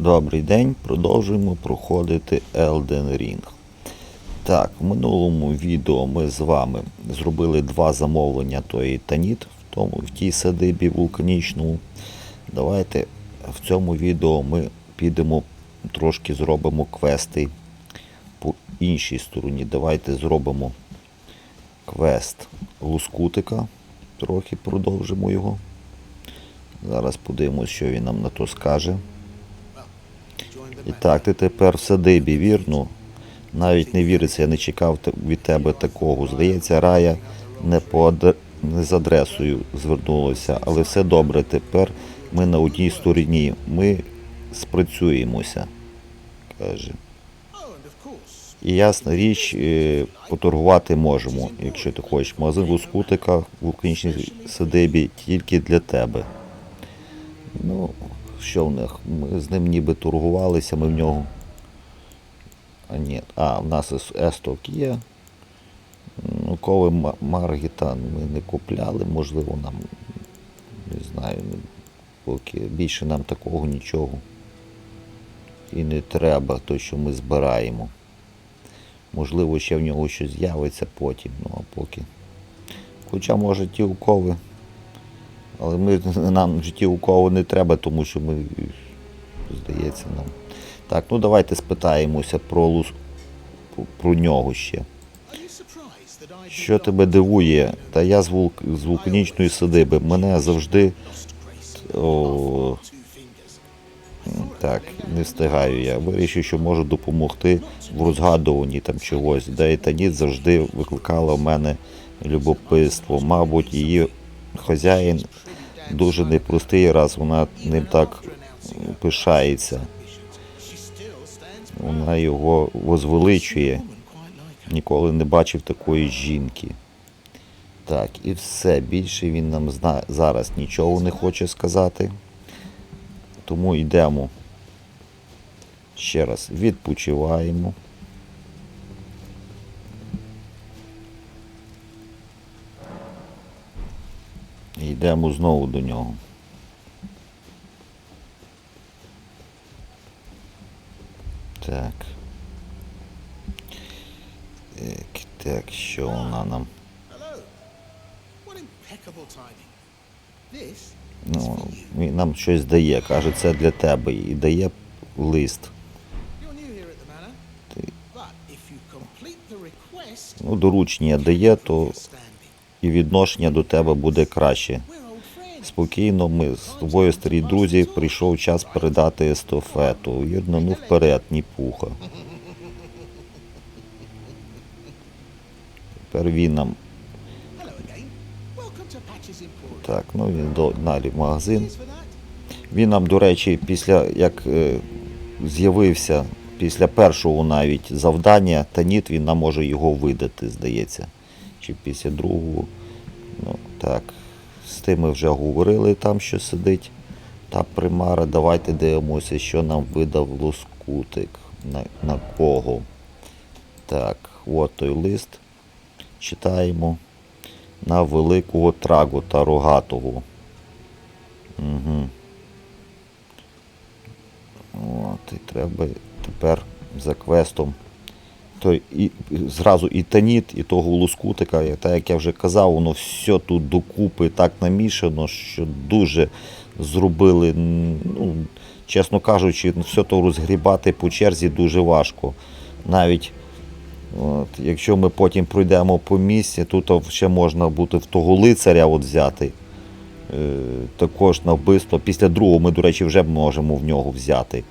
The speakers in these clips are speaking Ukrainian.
Добрий день, продовжуємо проходити Elden Ring. Так, в минулому відео ми з вами зробили два замовлення тої Таніт в, тому, в тій садибі вулканічному. Давайте в цьому відео ми підемо трошки зробимо квести по іншій стороні. Давайте зробимо квест лускутика. Трохи продовжимо його. Зараз подивимось, що він нам на то скаже. І так, ти тепер в садибі, вірно? Навіть не віриться, я не чекав від тебе такого. Здається, рая не, по не з адресою звернулася, але все добре. Тепер ми на одній стороні. Ми спрацюємося, каже. І ясна річ, е, поторгувати можемо, якщо ти хочеш. Магазин Лускутика в вулканічній садибі тільки для тебе. Ну, що в них? Ми з ним ніби торгувалися, ми в нього. А ні, а, в нас ес- есток є. Ну, коли Ма- Маргіта ми не купляли, можливо, нам не знаю, поки більше нам такого нічого і не треба, то що ми збираємо. Можливо, ще в нього щось з'явиться потім, ну а поки. Хоча, може, ті укови. Але ми, нам в житті у кого не треба, тому що ми, здається, нам. Так, ну давайте спитаємося про, лус... про нього ще. Що тебе дивує? Та я з, вулк... з вулканічної садиби. Мене завжди. О... Так, не встигаю я. Вирішив, що можу допомогти в розгадуванні там чогось. Дейтаніт завжди викликала в мене любопитство. Мабуть, її хазяїн дуже непростий, раз вона ним так пишається. Вона його возвеличує. Ніколи не бачив такої жінки. Так, і все. Більше він нам зна... зараз нічого не хоче сказати. Тому йдемо. Ще раз відпочиваємо. Йдемо знову до нього. Так. Так, так, що вона нам. Ну, він нам щось дає, каже, це для тебе. І дає лист. Ну, доручення дає, то. І відношення до тебе буде краще. Спокійно, ми з тобою, старі друзі, прийшов час передати естафету. Вірно, ну вперед, ні пуха. Тепер він нам. Так, ну він до далі в магазин. Він нам, до речі, після як е, з'явився, після першого навіть завдання, Таніт, він нам може його видати, здається. Чи після другого. Ну, так. З тим ми вже говорили там, що сидить та примара. Давайте дивимося, що нам видав лоскутик. На, на кого. Так, от той лист. Читаємо. На великого трагота рогатого. Угу. От, і треба тепер за квестом. То і, зразу і таніт, і того лускутика, і так як я вже казав, воно все тут докупи так намішано, що дуже зробили, ну, чесно кажучи, все то розгрібати по черзі дуже важко. Навіть От, якщо ми потім пройдемо по місці, тут ще можна бути в того лицаря от взяти. Е, також на вбивство. Після другого ми, до речі, вже можемо в нього взяти.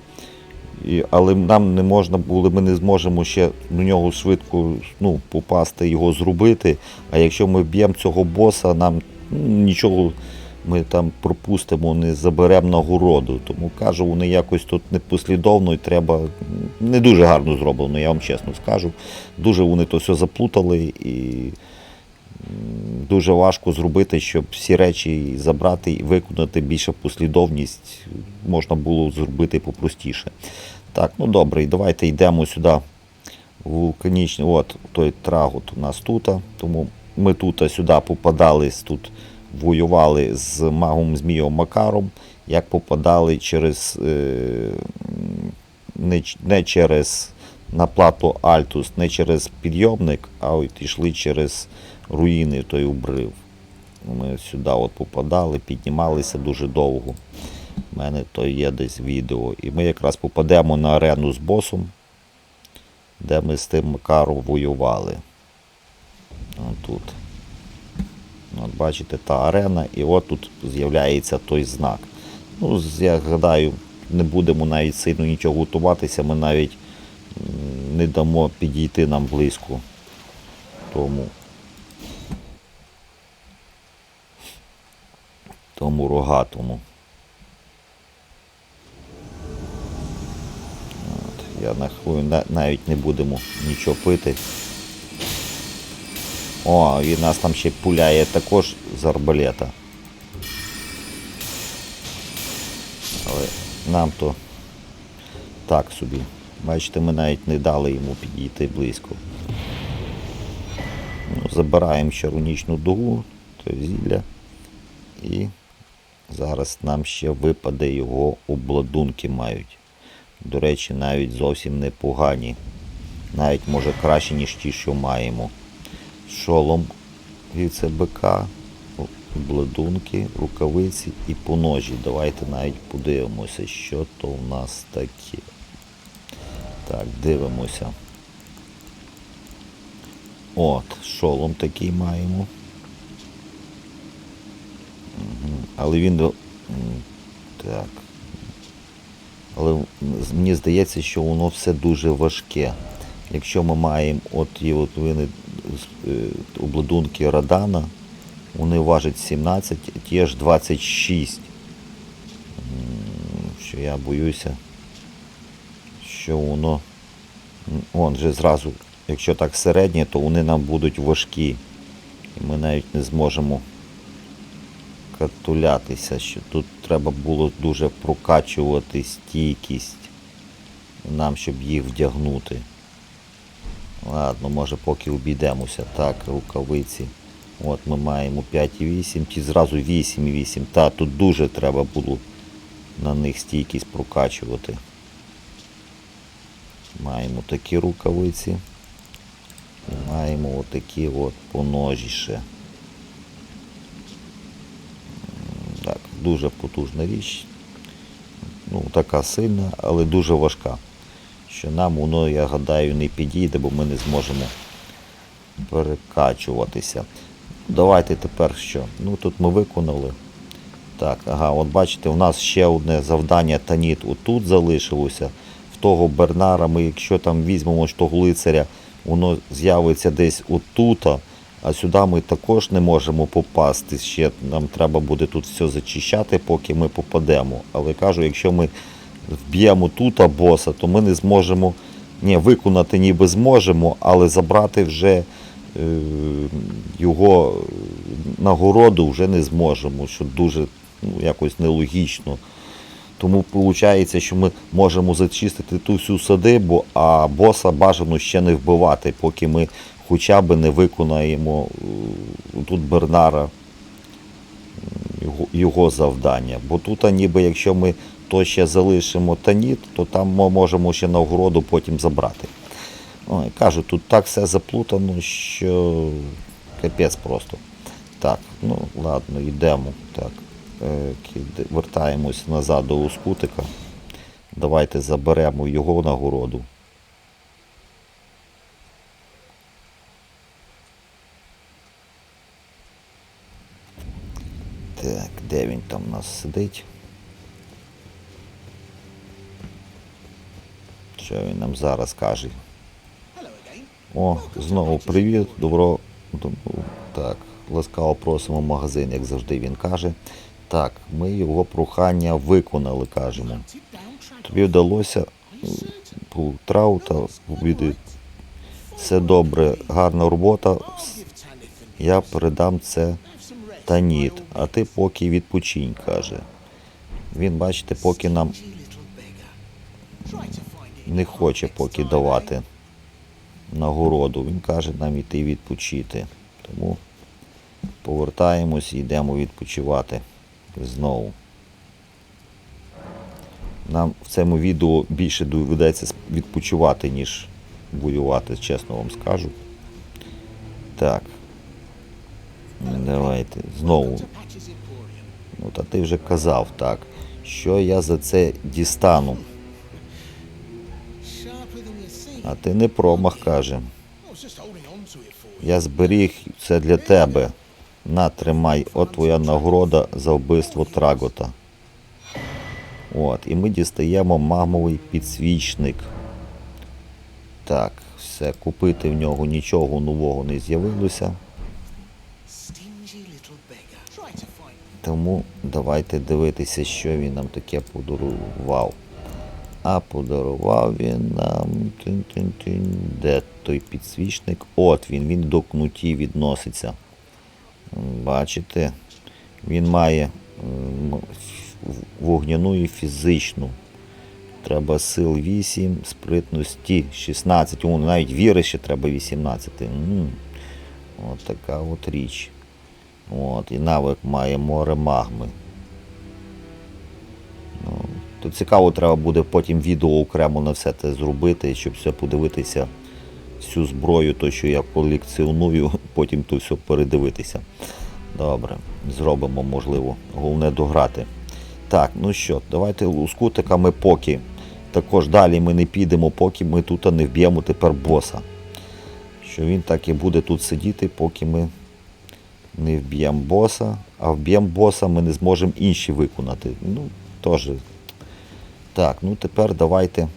І, але нам не можна було, ми не зможемо ще до нього швидко ну, попасти, його зробити. А якщо ми б'ємо цього боса, нам ну, нічого ми там пропустимо, не заберемо нагороду. Тому кажу, вони якось тут непослідовно і треба не дуже гарно зроблено, я вам чесно скажу. Дуже вони то все заплутали і дуже важко зробити, щоб всі речі забрати і виконати більше послідовність можна було зробити попростіше. Так, ну добре, давайте йдемо сюди. Вулканічний, от той трагот у нас тут. Тому ми тут сюди попадали, тут воювали з магом Змієм Макаром, як попадали через е, не, не через наплату Альтус, не через підйомник, а от йшли через руїни той обрив. Ми сюди от попадали, піднімалися дуже довго. У мене то є десь відео. І ми якраз попадемо на арену з босом, де ми з тим Макаром воювали. Тут. От бачите, та арена, і от тут з'являється той знак. Ну, я гадаю, не будемо навіть сильно нічого готуватися, ми навіть не дамо підійти нам близько. Тому. Тому рогатому. От, я на- навіть не будемо нічого пити. О, він нас там ще пуляє також з арбалета. Але нам то так собі. Бачите, ми навіть не дали йому підійти близько. Ну, забираємо ще рунічну дугу, то зілля. І зараз нам ще випаде його обладунки мають. До речі, навіть зовсім непогані. Навіть може краще, ніж ті, що маємо. Шолом віце-бика, обладунки, рукавиці і поножі. Давайте навіть подивимося, що то в нас таке. Так, дивимося. От, шолом такий маємо. Але він. до- Так. Але мені здається, що воно все дуже важке. Якщо ми маємо от і от вони, е, обладунки Радана, вони важать 17, ті аж 26. Що я боюся, що воно. Он же зразу, якщо так середнє, то вони нам будуть важкі. І ми навіть не зможемо катулятися, що тут треба було дуже прокачувати стійкість нам, щоб їх вдягнути. Ладно, може поки обійдемося. Так, рукавиці. От ми маємо 5,8, ті зразу 8,8. Та, тут дуже треба було на них стійкість прокачувати. Маємо такі рукавиці. Маємо отакі от поножі ще. М, Так, дуже потужна річ. Ну, така сильна, але дуже важка. Що нам воно, я гадаю, не підійде, бо ми не зможемо перекачуватися. Давайте тепер що? Ну тут ми виконали. Так, ага, от бачите, у нас ще одне завдання Таніт отут залишилося. В того Бернара ми, якщо там візьмемо того лицаря, воно з'явиться десь отута, а сюди ми також не можемо попасти. Ще нам треба буде тут все зачищати, поки ми попадемо. Але кажу, якщо ми вб'ємо тут боса, то ми не зможемо. Ні, виконати ніби зможемо, але забрати вже е, його нагороду вже не зможемо, що дуже ну, якось нелогічно. Тому виходить, що ми можемо зачистити ту всю садибу, а боса бажано ще не вбивати, поки ми хоча б не виконаємо е, тут Бернара його, завдання. Бо тут, ніби якщо ми то ще залишимо таніт, то там ми можемо ще нагороду потім забрати. Ой, кажу, тут так все заплутано, що капець просто. Так, ну ладно, йдемо. Так, е, вертаємось назад до Лоскутика. Давайте заберемо його нагороду. Так, де він там у нас сидить? Що він нам зараз каже? О, знову привіт, добро. Так, ласкаво просимо в магазин, як завжди він каже. Так, ми його прохання виконали, кажемо. Тобі вдалося траута, від- все добре, гарна робота. Я передам це rest. Таніт, а ти поки відпочинь, каже. Він, бачите, поки нам не хоче поки давати нагороду. Він каже нам іти відпочити. Тому повертаємось і йдемо відпочивати знову. Нам в цьому відео більше доведеться відпочивати, ніж воювати, чесно вам скажу. Так. Давайте. Знову. Ну, та ти вже казав, так. Що я за це дістану? А ти не промах каже. Я зберіг це для тебе. На, тримай, от твоя нагорода за вбивство Трагота. От, і ми дістаємо магмовий підсвічник. Так, все, купити в нього нічого нового не з'явилося. Тому давайте дивитися, що він нам таке подарував. А подарував він нам. Де той підсвічник? От він, він до кнуті відноситься. Бачите? Він має вогняну і фізичну. Треба сил 8, спритності 16. О, навіть віри ще треба 18. М, От така от річ. От, і навик має море магми. Ну, то цікаво, треба буде потім відео окремо на все це зробити, щоб все подивитися, всю зброю, то, що я колекціоную, потім то все передивитися. Добре, зробимо, можливо, головне дограти. Так, ну що, давайте лускутиками поки. Також далі ми не підемо, поки ми тут не вб'ємо тепер боса. Що він так і буде тут сидіти, поки ми не вб'ємо боса, а вб'ємо боса ми не зможемо інші виконати. Ну, теж. Так, ну тепер давайте.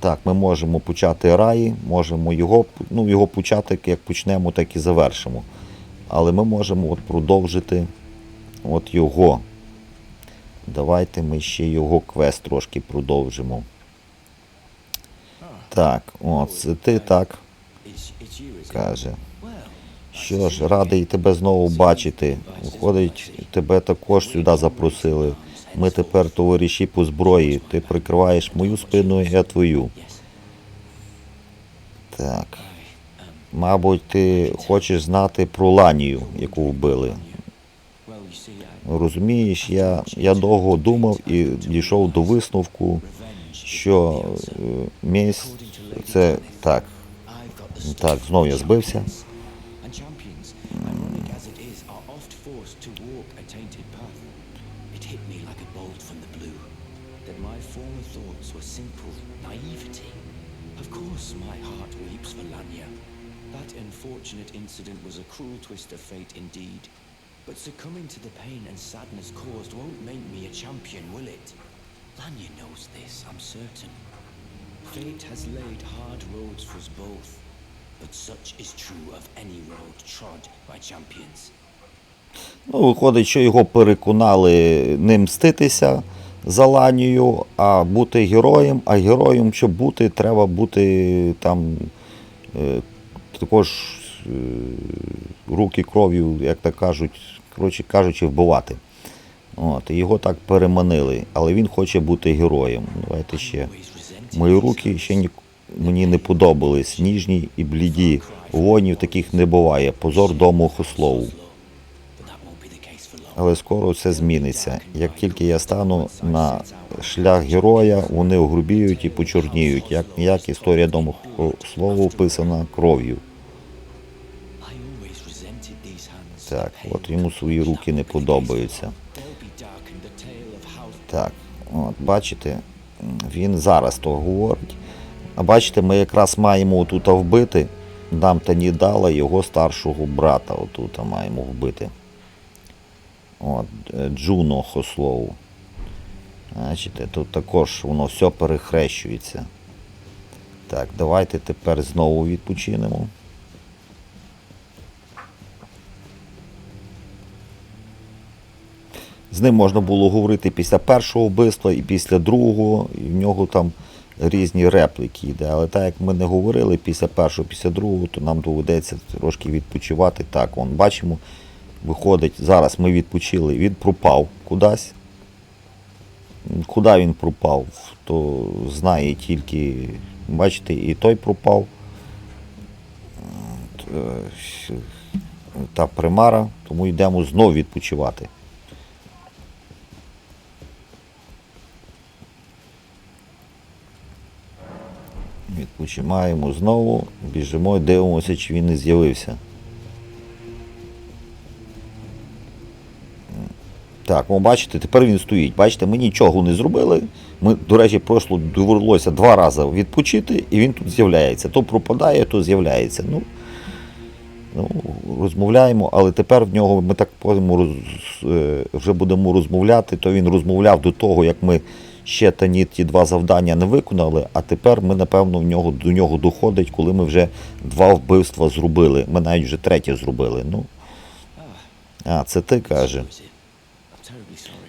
Так, ми можемо почати раї, можемо його, ну, його почати, як почнемо, так і завершимо. Але ми можемо от продовжити от його. Давайте ми ще його квест трошки продовжимо. Так, от, ти так каже. Що ж, радий тебе знову бачити. Виходить, тебе також сюди запросили. Ми тепер товариші по зброї. Ти прикриваєш мою спину, я твою. Так. Мабуть, ти хочеш знати про Ланію, яку вбили. Розумієш, я, я довго думав і дійшов до висновку, що е, місць це так. Так, знов я збився. Ironic as it is, are oft forced to walk a tainted path. It hit me like a bolt from the blue that my former thoughts were simple naivety. Of course, my heart weeps for Lanya. That unfortunate incident was a cruel twist of fate indeed. But succumbing to the pain and sadness caused won't make me a champion, will it? Lanya knows this, I'm certain. Fate has laid hard roads for us both, but such is true of any road trod by champions. Ну, виходить, що його переконали не мститися за Ланію, а бути героєм. А героєм, щоб бути, треба бути там е, також е, руки кров'ю, як так кажуть, коротше кажучи, вбивати. От, його так переманили, але він хоче бути героєм. Давайте ще. Мої руки ще ні, мені не подобались, ніжні і бліді. Воїнів таких не буває. Позор дому Хослову. Але скоро все зміниться. Як тільки я стану на шлях героя, вони огрубіють і почорніють. Як ніяк історія дому слову писана кров'ю. Так, от йому свої руки не подобаються. Так, от бачите, він зараз то говорить. А бачите, ми якраз маємо отут вбити. Нам та не дала його старшого брата. Отут маємо вбити. От, е, Джуно Хослову. Бачите, тут також воно все перехрещується. Так, давайте тепер знову відпочинемо. З ним можна було говорити після першого вбивства і після другого, і в нього там різні репліки йде. Але так як ми не говорили після першого, після другого, то нам доведеться трошки відпочивати. Так, вон, бачимо, виходить, зараз ми відпочили, він пропав кудись. Куди він пропав, то знає тільки, бачите, і той пропав. Е, Та примара, тому йдемо знову відпочивати. Відпочимаємо знову, біжимо і дивимося, чи він не з'явився. Так, ви бачите, тепер він стоїть. Бачите, ми нічого не зробили. Ми, до речі, просто довелося два рази відпочити, і він тут з'являється. То пропадає, то з'являється. Ну, ну, розмовляємо, але тепер в нього ми так роз, е, вже будемо розмовляти, то він розмовляв до того, як ми ще та ні ті два завдання не виконали, а тепер ми, напевно, в нього, до нього доходить, коли ми вже два вбивства зробили. Ми навіть вже третє зробили. Ну, а, це ти каже.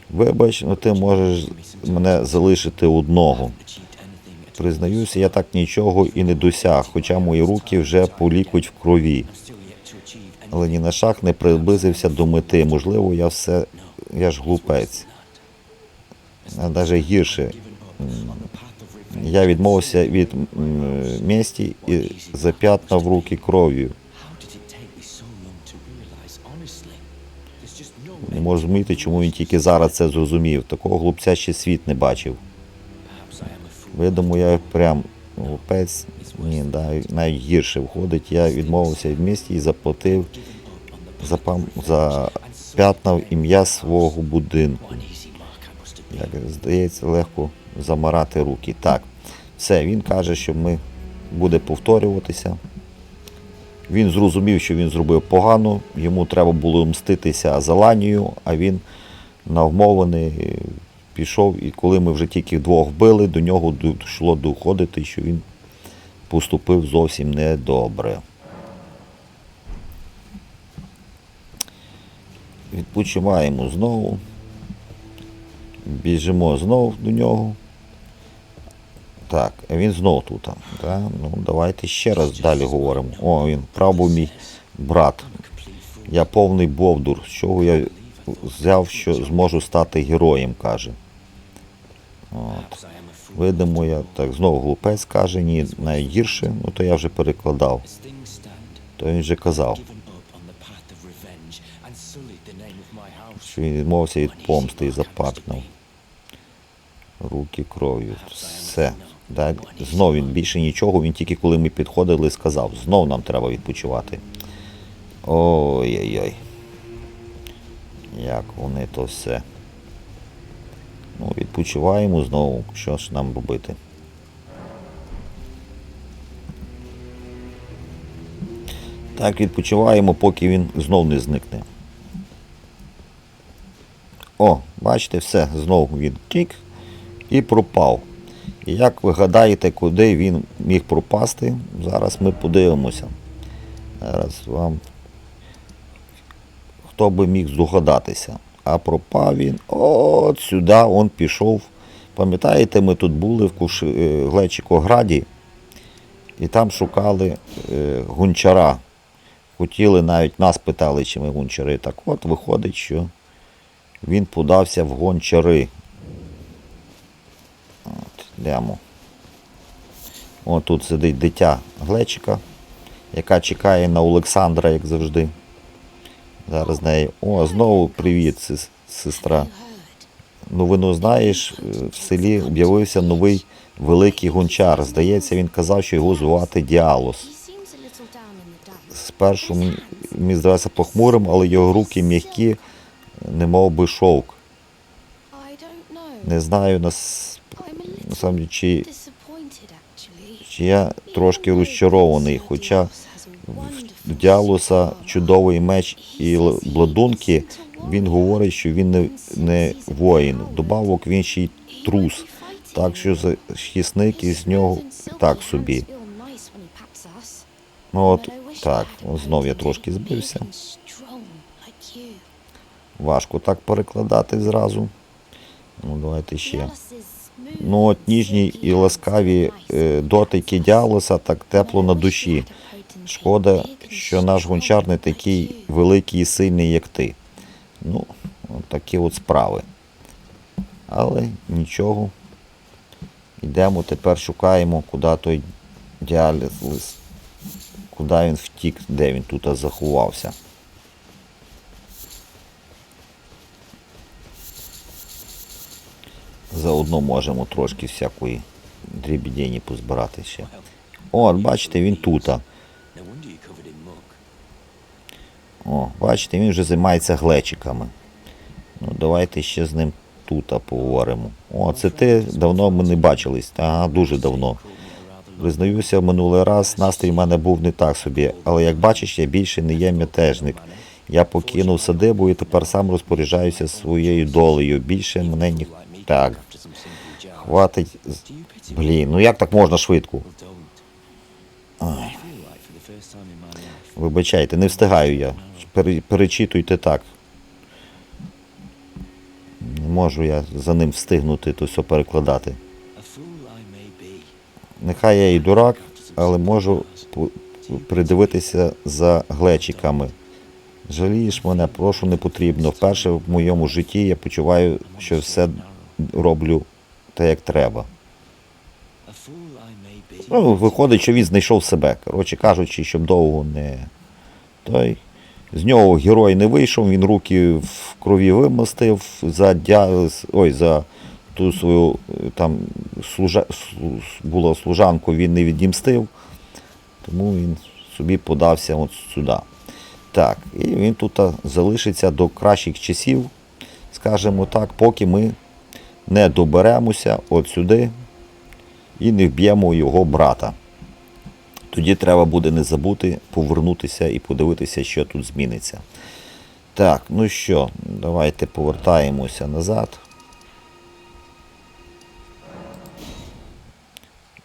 Вибач, ну ти можеш мене залишити одного. Признаюся, я так нічого і не досяг, хоча мої руки вже полікуть в крові. Але ні на шаг не приблизився до мети. Можливо, я все. Я ж глупець. Навіть гірше. Я відмовився від місті і зап'ятнав руки кров'ю. Не можу зрозуміти, чому він тільки зараз це зрозумів. Такого глупця ще світ не бачив. Видимо, я прям глупець. Ні, навіть гірше виходить. Я відмовився від місті і заплатив, запам, зап'ятнав ім'я свого будинку. Як здається, легко замарати руки. Так, все, він каже, що ми буде повторюватися. Він зрозумів, що він зробив погано, йому треба було мститися за Ланію, а він навмований пішов, і коли ми вже тільки двох вбили, до нього дійшло доходити, що він поступив зовсім недобре. Відпочиваємо знову. Біжимо знов до нього. Так, він знов тут. Да? Ну, давайте ще раз далі говоримо. О, він прав мій брат. Я повний бовдур, з чого я взяв, що зможу стати героєм, каже. От. Видимо, я так знову глупець каже, ні, найгірше, ну то я вже перекладав. То він вже казав, що він відмовився від помсти і mark Руки кров'ю. Все. Далі. Знов він більше нічого, він тільки коли ми підходили, сказав, знов нам треба відпочивати. Ой-ой-ой. Як вони то все. Ну, відпочиваємо знову. Що ж нам робити? Так, відпочиваємо, поки він знов не зникне. О, бачите, все, знов він тік і пропав. І як ви гадаєте, куди він міг пропасти? Зараз ми подивимося. Зараз вам хто би міг здогадатися. А пропав він от сюди, он пішов. Пам'ятаєте, ми тут були в Куш... е, Глечикограді і там шукали е, гончара. Хотіли навіть нас питали, чи ми гончари. Так от виходить, що він подався в гончари. Йдемо. О, тут сидить дитя Глечика, яка чекає на Олександра, як завжди. Зараз з нею. О, знову привіт, сес- сестра. Новину знаєш, е, в селі об'явився новий великий гончар. Здається, він казав, що його звати Діалос. Спершу мені, здавався похмурим, але його руки м'які, немов би шовк. Не знаю, нас, насправді, чи, чи я трошки розчарований, хоча в sword. чудовий меч і бладунки, він говорить, що він не, не воїн. Добавок він ще й трус. Так що захисник із нього так собі. Ну от так, знов я трошки збився. Важко так перекладати зразу. Ну, давайте ще. Ну от ніжні і ласкаві е, дотики діалоса так тепло на душі. Шкода, що наш гончар не такий великий і сильний, як ти. Ну, от такі от справи. Але нічого. Йдемо, тепер шукаємо, куди той діаліз, куди він втік, де він тут заховався. Заодно можемо трошки всякої дрібідені позбирати ще. От, бачите, він muck. О, бачите, він вже займається глечиками. Ну, давайте ще з ним тута поговоримо. О, це ти давно ми не бачились. Ага, дуже давно. Признаюся, минулий раз настрій в мене був не так собі, але як бачиш, я більше не є мятежник. Я покинув садибу і тепер сам розпоряджаюся своєю долею. Більше мене ні. Так, хватить. Блін, ну як так можна швидко? Life, Вибачайте, не встигаю я. Пере- Перечитуйте так. Не можу я за ним встигнути то все перекладати. Нехай я і дурак, але можу придивитися за глечиками. Жалієш мене, прошу, не потрібно. Вперше в моєму житті я почуваю, що все роблю так, як треба. Ну, виходить, що він знайшов себе. Коротше кажучи, щоб довго не. Той. З нього герой не вийшов, він руки в крові вимостив за дя... Ой, за ту свою там служа... слу- було служанку, він не відімстив, тому він собі подався от сюди. Так, і він тут залишиться до кращих часів, скажімо так, поки ми не доберемося от сюди і не вб'ємо його брата. Тоді треба буде не забути повернутися і подивитися, що тут зміниться. Так, ну що, давайте повертаємося назад.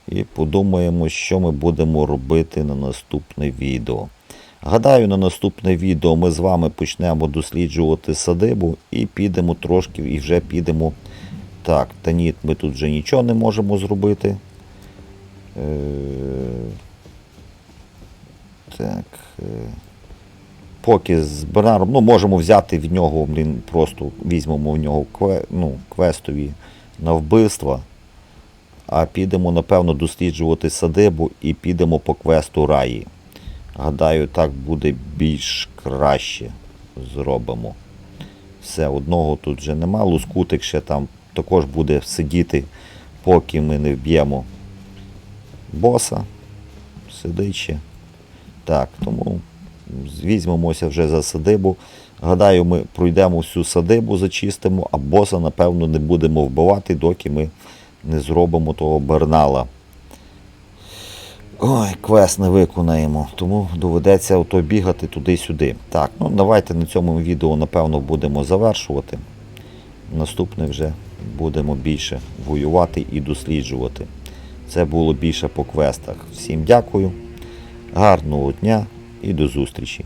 І подумаємо, що ми будемо робити на наступне відео. Гадаю, на наступне відео ми з вами почнемо досліджувати садибу і підемо трошки, і вже підемо. Так, Таніт, ми тут вже нічого не можемо зробити. Е, Так. е, Поки з Бернаром, ну, можемо взяти в нього, блін, просто візьмемо в нього ну, квестові на вбивства, а підемо, напевно, досліджувати садибу і підемо по квесту раї. Гадаю, так буде більш краще зробимо. Все, одного тут вже нема. Лускутик ще там також буде сидіти, поки ми не вб'ємо боса. Сидить. Так, тому візьмемося вже за садибу. Гадаю, ми пройдемо всю садибу, зачистимо, а боса, напевно, не будемо вбивати, доки ми не зробимо того бернала. Ой, квест не виконаємо, тому доведеться ото бігати туди-сюди. Так, ну давайте на цьому відео, напевно, будемо завершувати. Наступне вже будемо більше воювати і досліджувати. Це було більше по квестах. Всім дякую, гарного дня і до зустрічі!